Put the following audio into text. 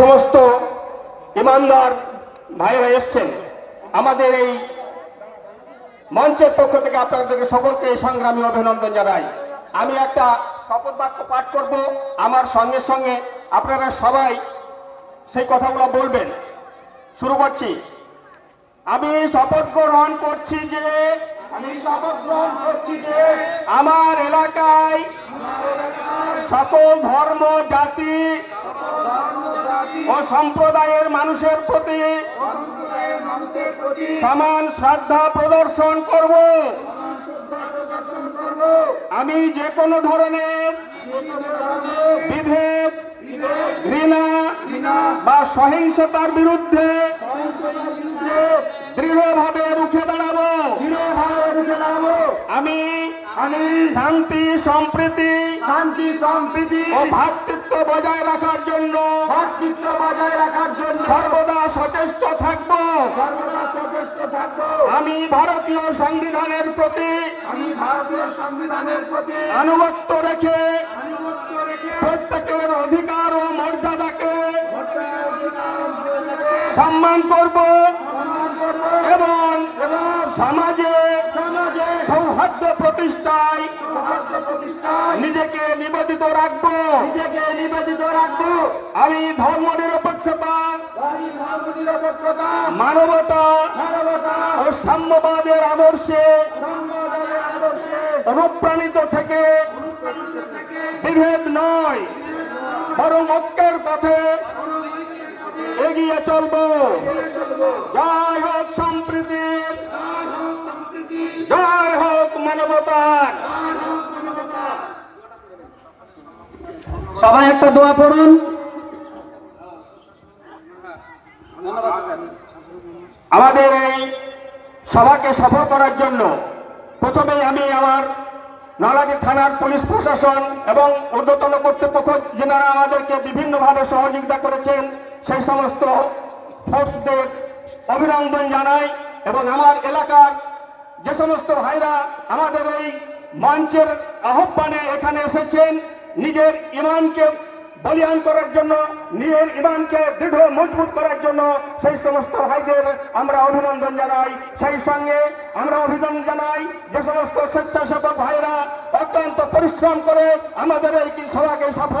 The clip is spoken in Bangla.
সমস্ত ইমানদার ভাইরা এসছেন। আমাদের এই মঞ্চের পক্ষ থেকে আপনাদেরকে সকলকে এই সংগ্রামী অভিনন্দন জানাই। আমি একটা শপথ বাক্য পাঠ করব। আমার সঙ্গে সঙ্গে আপনারা সবাই সেই কথাগুলো বলবেন। শুরু করছি। আমি শপথ গ্রহণ করছি যে, আমি শপথ গ্রহণ করছি যে, আমার এলাকায় সকল ধর্ম জাতি ও সম্প্রদায়ের মানুষের প্রতি সমান শ্রদ্ধা প্রদর্শন করব। আমি যে কোনো ধরনের বিভেদ ঘৃণা বা সহিংসতার বিরুদ্ধে দৃঢ়ভাবে রুখে দাঁড়াবো। শান্তি সম্প্রীতি শান্তি সম্প্রীতি ও ভ্রাতৃত্ব বজায় রাখার জন্য ভাতৃত্ব বজায় রাখার জন্য সর্বদা সচেষ্ট থাকব। সর্বদা সচেষ্ট থাকব। আমি ভারতীয় সংবিধানের প্রতি আমি ভারতীয় সংবিধানের প্রতি আনুগত্য রেখে আনুগত্য রেখে প্রত্যেকের অধিকার ও মর্যাদাকে সম্মান করব সম্মান করব এবং সমাজে সৌহার্দ্য প্রতিষ্ঠায় নিজেকে নিবেদিত রাখব। নিজেকে নিবেদিত রাখব। আমি ধর্ম নিরপেক্ষতা মানবতা ও সাম্যবাদের আদর্শে অনুপ্রাণিত থেকে বিভেদ নয় বরং ঐক্যের পথে এগিয়ে চলবো। জয় হোক সম্প্রীতি। মানবতার। সবাই একটা দোয়া পড়ুন। আমাদের এই সভাকে সফল করার জন্য প্রথমে আমি আমার নলাটি থানার পুলিশ প্রশাসন এবং ঊর্ধ্বতন কর্তৃপক্ষ যেনারা আমাদেরকে বিভিন্নভাবে সহযোগিতা করেছেন, সেই সমস্ত ফোর্সদের অভিনন্দন জানাই এবং আমার এলাকার যে সমস্ত ভাইরা আমাদের এই মঞ্চের আহ্বানে এখানে এসেছেন, নিজের ইমানকে বলিয়ান করার জন্য, নিজের ইমানকে দৃঢ় মজবুত করার জন্য সেই সমস্ত ভাইদের আমরা অভিনন্দন জানাই। সেই সঙ্গে আমরা অভিনন্দন জানাই যে সমস্ত স্বেচ্ছাসেবক ভাইরা অত্যন্ত পরিশ্রম করে আমাদের এই সভাকে সফল